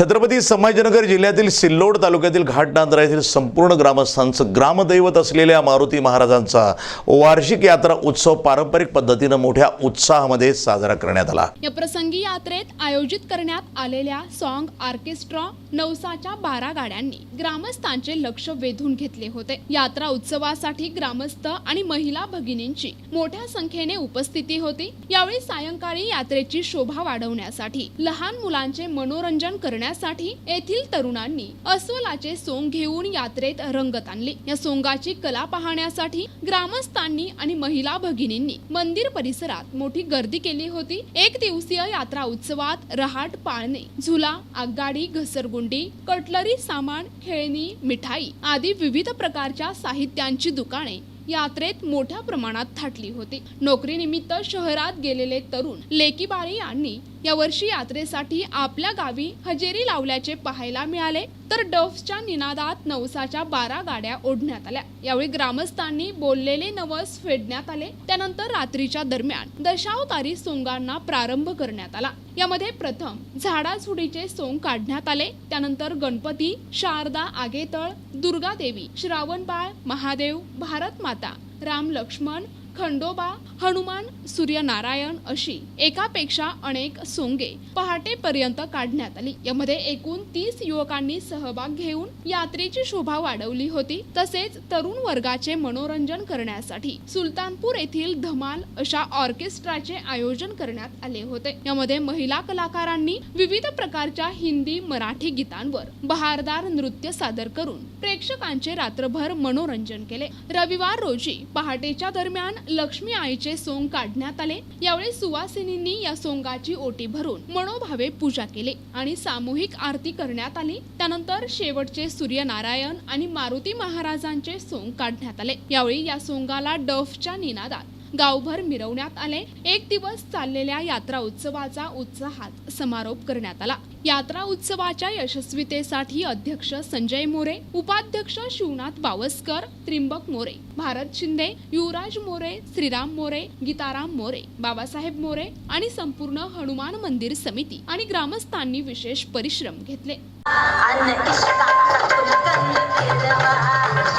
छत्रपती संभाजीनगर जिल्ह्यातील सिल्लोड तालुक्यातील घाटनांद्रा येथील संपूर्ण ग्रामस्थांचं ग्रामदैवत असलेल्या मारुती महाराजांचा वार्षिक यात्रा उत्सव पारंपरिक पद्धतीनं मोठ्या उत्साहामध्ये साजरा करण्यात आला. या प्रसंगी यात्रेत आयोजित करण्यात आलेल्या सॉन्ग ऑर्केस्ट्रा नवसाच्या बारा गाड्यांनी ग्रामस्थांचे लक्ष वेधून घेतले होते. यात्रा उत्सवासाठी ग्रामस्थ आणि महिला भगिनींची मोठ्या संख्येने उपस्थिती होती. यावेळी सायंकाळी यात्रेची शोभा वाढवण्यासाठी लहान मुलांचे मनोरंजन करण्यासाठी येथील तरुणांनी अस्वलाचे सोंग घेऊन यात्रेत रंगत आणले. या सोंगाची कला पाहण्यासाठी ग्रामस्थांनी आणि महिला भगिनींनी मंदिर परिसरात मोठी गर्दी केली होती. एक दिवसीय यात्रा उत्सवात रहाट पाळणे झुला आगगाडी घसरगुंडी कटलरी सामान खेळणी मिठाई आदी विविध प्रकारच्या साहित्यांची दुकाने यात्रेत मोठ्या प्रमाणात थाटली होती. नोकरीनिमित्त शहरात गेलेले तरुण लेकीबाळी यांनी यावर्षी यात्रेसाठी आपल्या गावी हजेरी लावल्याचे पाहायला मिळाले. तर डफच्या निनादात नवसाच्या बारा गाड्या ओढण्यात आल्या. यावेळी ग्रामस्थांनी बोललेले नवस फेडण्यात आले. त्यानंतर रात्रीच्या दरम्यान दशावतारी सोंगांना प्रारंभ करण्यात आला. यामध्ये प्रथम झाडाझुडीचे सोंग काढण्यात आले. त्यानंतर गणपती शारदा आगेतळ दुर्गा देवी श्रावणबाळ महादेव भारत माता राम लक्ष्मण खंडोबा हनुमान सूर्यनारायण अशी एकापेक्षा अनेक सोंगे पहाटेपर्यंत काढण्यात आली. यामध्ये एकूण तीस युवकांनी सहभाग घेऊन यात्रेची शोभा वाढवली होती. तसेच तरुण वर्गाचे मनोरंजन करण्यासाठी सुलतानपूर येथील धमाल अशा ऑर्केस्ट्राचे आयोजन करण्यात आले होते. यामध्ये महिला कलाकारांनी विविध प्रकारच्या हिंदी मराठी गीतांवर बहारदार नृत्य सादर करून प्रेक्षकांचे रात्रभर मनोरंजन केले. रविवार रोजी पहाटेच्या दरम्यान लक्ष्मी आईचे सोंग काढण्यात आले. यावेळी सुवासिनींनी या सोंगाची ओटी भरून मनोभावे पूजा केली आणि सामूहिक आरती करण्यात आली. त्यानंतर शेवटचे सूर्यनारायण आणि मारुती महाराजांचे सोंग काढण्यात आले. यावेळी या सोंगाला डफच्या निनादात गावभर मिरवण्यात आले. एक दिवस चाललेल्या यात्रा उत्सवाचा उत्साहात समारोप करण्यात आला. यात्रा उत्सवाच्या यशस्वीतेसाठी अध्यक्ष संजय मोरे उपाध्यक्ष शिवनाथ बावस्कर त्रिंबक मोरे भारत शिंदे युवराज मोरे श्रीराम मोरे गीताराम मोरे बाबासाहेब मोरे आणि संपूर्ण हनुमान मंदिर समिती आणि ग्रामस्थांनी विशेष परिश्रम घेतले. अन्न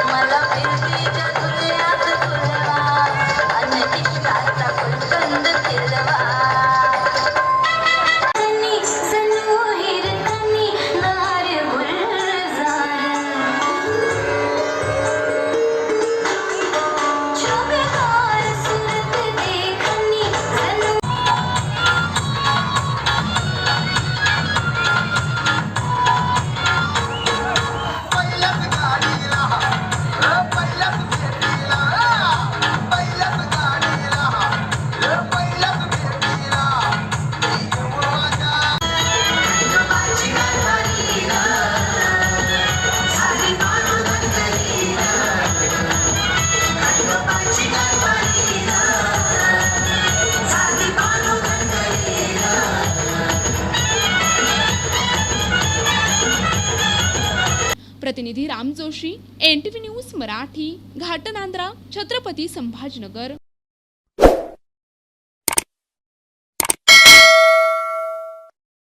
मला प्रतिनिधी Ram Joshi N T V news Marathi Ghatnandra Chhatrapati Sambhajinagar.